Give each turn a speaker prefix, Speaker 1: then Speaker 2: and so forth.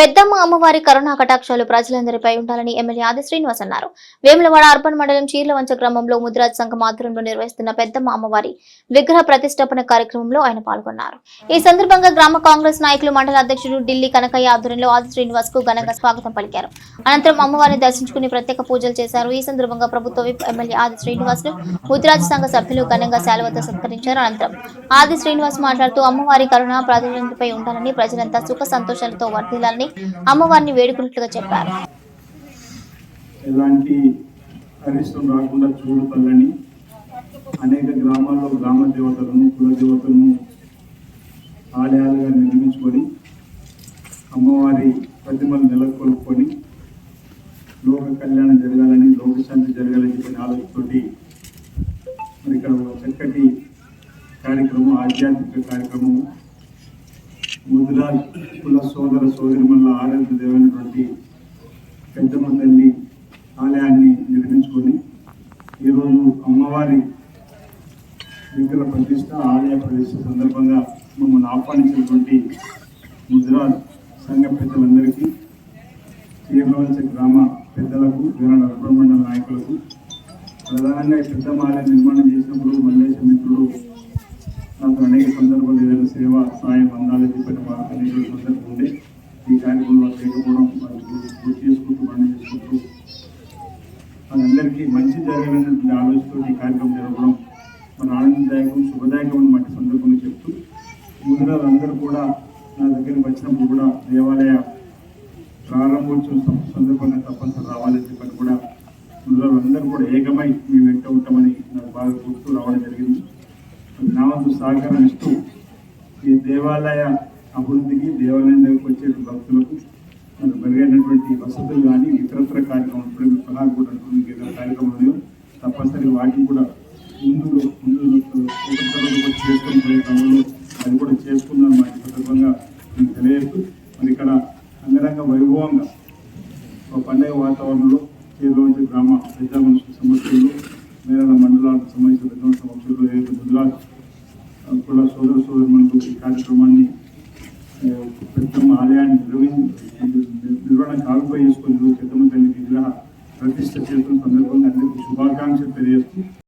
Speaker 1: పెద్దమ్మ అమ్మవారి కరుణా కటాక్షాలు ప్రజలందరిపై ఉండాలని ఎమ్మెల్యే ఆది శ్రీనివాస్ అన్నారు. వేములవాడ అర్బన్ మండలం చీర్లవంచ గ్రామంలో ముద్రాజ్ సంఘం ఆధ్వర్యంలో నిర్వహిస్తున్న పెద్దమ్మ అమ్మవారి విగ్రహ ప్రతిష్టాపన కార్యక్రమంలో ఆయన పాల్గొన్నారు. ఈ సందర్భంగా గ్రామ కాంగ్రెస్ నాయకులు మండల అధ్యక్షుడు ఢిల్లీ కనకయ్య ఆధ్వర్యంలో ఆది శ్రీనివాస్కు ఘనంగా స్వాగతం పలికారు. అనంతరం అమ్మవారిని దర్శించుకుని ప్రత్యేక పూజలు చేశారు. ఈ సందర్భంగా ప్రభుత్వ విప్ ఎమ్మెల్యే ఆది శ్రీనివాస్ను ముద్రాజ్ సంఘ సభ్యులు ఘనంగా శాలువతో సత్కరించారు అనంతరం ఆది శ్రీనివాస్ మాట్లాడుతూ అమ్మవారి కరుణ ప్రజలందరిపై ఉండాలని ప్రజలంతా సుఖ సంతోషాలతో వర్ధిల్లాలని అమ్మవారిని వేడుకున్నట్లుగా చెప్పారు.
Speaker 2: ఎలాంటి కనిష్టం రాకుండా చూడతల్లని అనేక గ్రామాల్లో గ్రామ దేవతలను కుల దేవతలను ఆలయాలుగా నిర్మించుకొని అమ్మవారి ప్రతిమలు నెలకొల్పుకొని లోక కళ్యాణం జరగాలని లోకశాంతి జరగాలని చెప్పిన ఆలోచనతోటి మరి ఇక్కడ చక్కటి కార్యక్రమం ఆధ్యాత్మిక కార్యక్రమం ముద్రాజ్ కుల సోదర సోదరిమల్ల ఆరాధ్య దేవైనటువంటి పెద్దమ్మ తల్లి ఆలయాన్ని నిర్మించుకొని ఈరోజు అమ్మవారి విగ్రహ ప్రతిష్ట ఆలయ ప్రతిష్ట సందర్భంగా మమ్మల్ని ఆహ్వానించినటువంటి ముద్రాజ్ సంఘ పెద్దలందరికీ తీర్లవంచ గ్రామ పెద్దలకు వీరణ మండల నాయకులకు ప్రధానంగా ఈ పెద్దమ్మ ఆలయం నిర్మాణం చేసినప్పుడు మల్లేశ మిత్రుడు నాకు అనేక సందర్భాలు ఏదైనా సేవ సాయం అందాలని చెప్పిన వారు అనేక సందర్భం ఉండే ఈ కార్యక్రమంలో గుర్తు చేసుకుంటూ చేసుకుంటూ వాళ్ళందరికీ మంచి జరగాలనేటువంటి ఆలోచనతో ఈ కార్యక్రమం జరగడం మన ఆనందదాయకం శుభదాయకం అని మట్టి సందర్భంగా చెప్తూ ముద్రాలందరూ కూడా నా దగ్గరికి వచ్చినప్పుడు కూడా దేవాలయ ప్రారంభోత్సవం సందర్భంగా తప్పనిసరి రావాలని చెప్పని కూడా అందరూ కూడా ఏకమై మేము వెంట ఉంటామని నాకు బాగా గుర్తు రావడం జరిగింది. నా వంతు సహకారం ఇస్తూ ఈ దేవాలయ అభివృద్ధికి దేవాలయం దగ్గరకు వచ్చే భక్తులకు మెరుగైనటువంటి వసతులు కానీ ఇతరత్ర కార్యక్రమం ఇప్పుడు మీరు సలహా కూడా అంటున్నారు ఏదైనా కార్యక్రమాలు ఉన్నాయో. తప్పనిసరి వాటిని కూడా ముందు ముందు చేసుకునే ప్రయత్నంలో అది కూడా చేసుకుందాం మా సందర్భంగా మీకు తెలియజేస్తూ మరి ఇక్కడ అంగరంగ వైభవంగా ఒక పండగ వాతావరణంలో చేరులోంచి గ్రామ పెద్ద మనుషుల సమస్యలు మేరల మండలాలకు సంబంధించిన పెద్ద సమస్యలు ఏదైతే ముద్రాలు కూడా సోదర సోదరు మనకు ఈ కార్యక్రమాన్ని ఆ, పెద్దమ్మ ఆలయాన్ని నిర్వహించి నిర్వహణ కాకపోయి చేసుకుని పెద్దమ్మ తల్లి విగ్రహ ప్రతిష్ట చేస్తున్న సందర్భంగా అందరికీ శుభాకాంక్షలు తెలియజేస్తూ